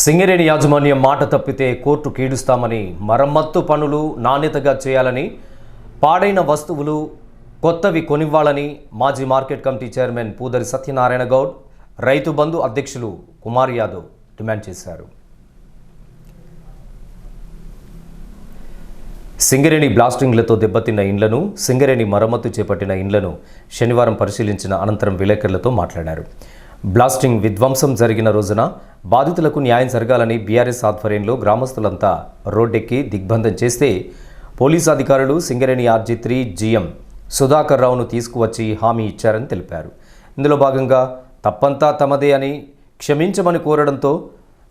సింగరేణి యాజమాన్యం మాట తప్పితే కోర్టు కీడుస్తామని మరమ్మత్తు పనులు నాణ్యతగా చేయాలని పాడైన వస్తువులు కొత్తవి కొనివ్వాలని మాజీ market committee chairman Pudari Satyanarayana Goud Rythu Bandhu అధ్యక్షులు కుమార్ యాదవ్ డిమాండ్ చేశారు. సింగరేణి బ్లాస్టింగ్లతో దెబ్బతిన్న ఇండ్లను సింగరేణి మరమ్మతు చేపట్టిన ఇండ్లను శనివారం పరిశీలించిన అనంతరం విలేకరులతో మాట్లాడారు. బ్లాస్టింగ్ విధ్వంసం జరిగిన రోజున బాధితులకు న్యాయం జరగాలని బీఆర్ఎస్ ఆధ్వర్యంలో గ్రామస్తులంతా రోడ్డెక్కి దిగ్బంధం చేస్తే పోలీసు అధికారులు Singareni RG three GM Sudhakar రావును తీసుకువచ్చి హామీ ఇచ్చారని తెలిపారు. ఇందులో భాగంగా తప్పంతా తమదే అని క్షమించమని కోరడంతో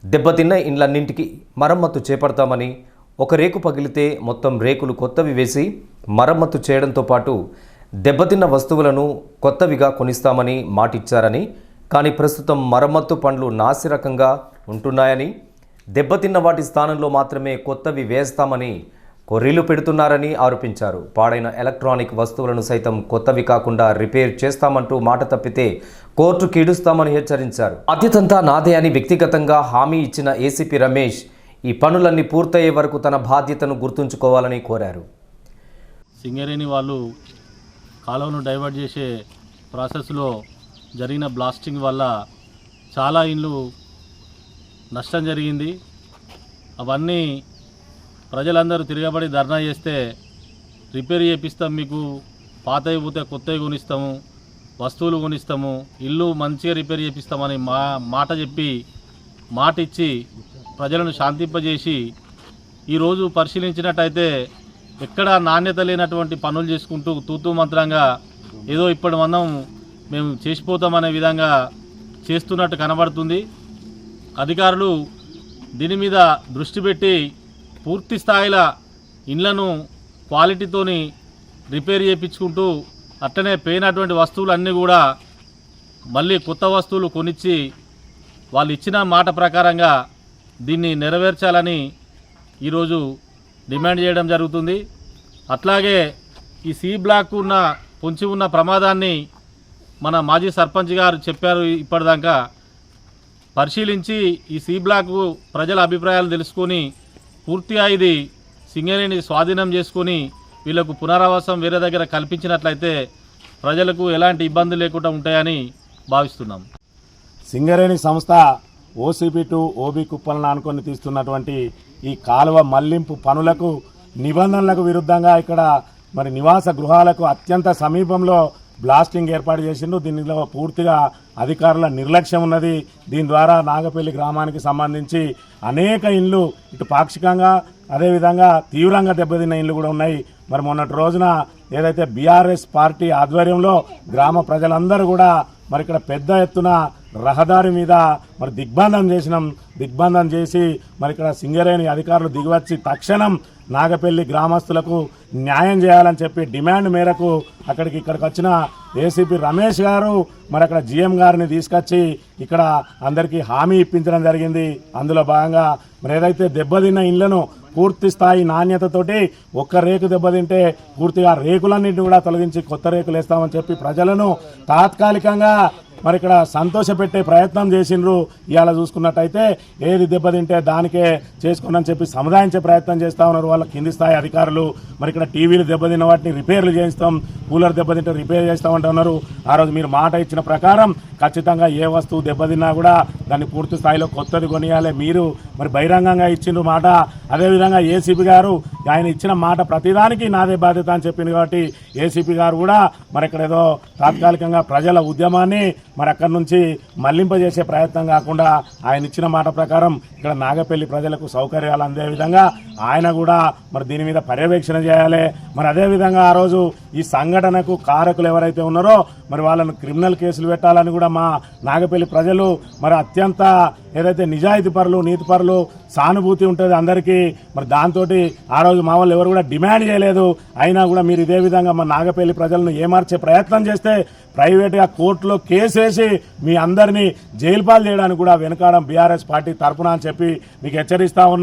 దెబ్బతిన్న ఇండ్లన్నింటికి మరమ్మతు చేపడతామని ఒక రేకు పగిలితే మొత్తం రేకులు కొత్తవి వేసి మరమ్మతు చేయడంతో పాటు దెబ్బతిన్న వస్తువులను కొత్తవిగా కొనిస్తామని మాటిచ్చారని కానీ ప్రస్తుతం మరమ్మత్తు పనులు నాసిరకంగా ఉంటున్నాయని దెబ్బతిన్న వాటి స్థానంలో మాత్రమే కొత్తవి వేస్తామని కొర్రీలు పెడుతున్నారని ఆరోపించారు. పాడైన ఎలక్ట్రానిక్ వస్తువులను సైతం కొత్తవి కాకుండా రిపేర్ చేస్తామంటూ మాట తప్పితే కోర్టు కీడుస్తామని హెచ్చరించారు. బాధ్యతంతా నాదే అని వ్యక్తిగతంగా హామీ ఇచ్చిన ఏసీపీ రమేష్ ఈ పనులన్నీ పూర్తయ్యే వరకు తన బాధ్యతను గుర్తుంచుకోవాలని కోరారు. సింగరేణి వాళ్ళు కాలువను డైవర్ట్ చేసే ప్రాసెస్లో జరిగిన బ్లాస్టింగ్ వల్ల చాలా ఇండ్లు నష్టం జరిగింది. అవన్నీ ప్రజలందరూ తిరగబడి ధర్నా చేస్తే రిపేర్ చేపిస్తాం మీకు పాతవి పోతే కొత్తవి కొనిస్తాము వస్తువులు కొనిస్తాము ఇల్లు మంచిగా రిపేర్ చేపిస్తామని మా మాట చెప్పి మాట ఇచ్చి ప్రజలను శాంతింపజేసి ఈరోజు పరిశీలించినట్టయితే ఎక్కడ నాణ్యత లేనటువంటి పనులు చేసుకుంటూ తూతూ మంత్రంగా ఏదో ఇప్పటి మనం మేము చేసిపోతామనే విధంగా చేస్తున్నట్టు కనబడుతుంది. అధికారులు దీని మీద దృష్టి పెట్టి పూర్తి స్థాయిలో ఇండ్లను క్వాలిటీతోని రిపేర్ చేయించుకుంటూ అట్టనే పోయినటువంటి వస్తువులు అన్నీ కూడా మళ్ళీ కొత్త వస్తువులు కొనిచ్చి వాళ్ళు ఇచ్చిన మాట ప్రకారంగా దీన్ని నెరవేర్చాలని ఈరోజు డిమాండ్ చేయడం జరుగుతుంది. అట్లాగే ఈ సి బ్లాక్ ఉన్న పొంచి ఉన్న ప్రమాదాన్ని మన మాజీ సర్పంచ్ గారు చెప్పారు ఇప్పటిదాకా. పరిశీలించి ఈ సి బ్లాక్ ప్రజల అభిప్రాయాలు తెలుసుకొని పూర్తిగా ఇది సింగరేణి స్వాధీనం చేసుకొని వీళ్ళకు పునరావాసం వేరే దగ్గర కల్పించినట్లయితే ప్రజలకు ఎలాంటి ఇబ్బంది లేకుండా ఉంటాయని భావిస్తున్నాం. సింగరేణి సంస్థ ఓసీపీ టు ఓబీ కుప్పలను ఆనుకొని తీస్తున్నటువంటి ఈ కాలువ మళ్ళింపు పనులకు నిబంధనలకు విరుద్ధంగా ఇక్కడ మరి నివాస గృహాలకు అత్యంత సమీపంలో బ్లాస్టింగ్ ఏర్పాటు చేసిండు దీనిలో పూర్తిగా అధికారుల నిర్లక్ష్యం ఉన్నది. దీని ద్వారా నాగపల్లి గ్రామానికి సంబంధించి అనేక ఇండ్లు ఇటు పాక్షికంగా అదేవిధంగా తీవ్రంగా దెబ్బతిన్న ఇండ్లు కూడా ఉన్నాయి. మరి మొన్నటి రోజున ఏదైతే బీఆర్ఎస్ పార్టీ ఆధ్వర్యంలో గ్రామ ప్రజలందరూ కూడా మరి ఇక్కడ పెద్ద ఎత్తున రహదారి మీద మరి దిగ్బంధం చేసినాం. దిగ్బంధం చేసి మరి ఇక్కడ సింగరేణి అధికారులు దిగివచ్చి తక్షణం నాగపల్లి గ్రామస్తులకు న్యాయం చేయాలని చెప్పి డిమాండ్ మేరకు అక్కడికి ఇక్కడికి వచ్చిన ఏసీపీ రమేష్ గారు మరి అక్కడ జీఎం గారిని తీసుకొచ్చి ఇక్కడ అందరికీ హామీ ఇప్పించడం జరిగింది. అందులో భాగంగా మరి ఏదైతే దెబ్బతిన్న ఇళ్ళను పూర్తి స్థాయి నాణ్యతతోటి ఒక్క రేకు దెబ్బతింటే పూర్తిగా రేకులన్నింటినీ కూడా తొలగించి కొత్త రేకులు వేస్తామని చెప్పి ప్రజలను తాత్కాలికంగా మరి ఇక్కడ సంతోషపెట్టే ప్రయత్నం చేసిండ్రు ఇవాళ చూసుకున్నట్టయితే ఏది దెబ్బతింటే దానికే చేసుకోనని చెప్పి సముదాయించే ప్రయత్నం చేస్తా ఉన్నారు వాళ్ళ కింది స్థాయి అధికారులు. మరి ఇక్కడ టీవీలు దెబ్బతిన్న వాటిని రిపేర్లు చేయిస్తాం కూలర్ దెబ్బతింటే రిపేర్ చేస్తామంటున్నారు ఆ రోజు మీరు మాట ఇచ్చిన ప్రకారం ఖచ్చితంగా ఏ వస్తువు దెబ్బతిన్నా కూడా దాన్ని పూర్తి స్థాయిలో కొత్తది కొనియాలి. మీరు మరి బహిరంగంగా ఇచ్చిండ్రు మాట. అదేవిధంగా ఏసీపీ గారు ఆయన ఇచ్చిన మాట ప్రతిదానికి నాదే బాధ్యత అని చెప్పింది కాబట్టి ఏసీపీ గారు కూడా మరి ఇక్కడ ఏదో తాత్కాలికంగా ప్రజల ఉద్యమాన్ని మరి అక్కడి నుంచి మళ్ళింపజేసే ప్రయత్నం కాకుండా ఆయన ఇచ్చిన మాట ప్రకారం ఇక్కడ నాగపల్లి ప్రజలకు సౌకర్యాలు అందే విధంగా ఆయన కూడా మరి దీని మీద పర్యవేక్షణ చేయాలి. మరి అదేవిధంగా ఆ రోజు ఈ సంఘటనకు కారకులు ఎవరైతే ఉన్నారో మరి వాళ్ళను క్రిమినల్ కేసులు పెట్టాలని కూడా మా నాగపల్లి ప్రజలు మరి అత్యంత ఏదైతే నిజాయితీ పరులు నీతి పరులు సానుభూతి ఉంటుంది అందరికీ మరి దాంతో ఆ రోజు మా వాళ్ళు ఎవరు కూడా డిమాండ్ చేయలేదు. అయినా కూడా మీరు ఇదే విధంగా మా నాగపల్లి ప్రజలను ఏమార్చే ప్రయత్నం చేస్తే ప్రైవేట్గా కోర్టులో కేసు వేసి మీ అందరినీ జైలు పాలు చేయడానికి కూడా వెనకాడం బీఆర్ఎస్ పార్టీ తరపున అని చెప్పి మీకు హెచ్చరిస్తా ఉన్నాం.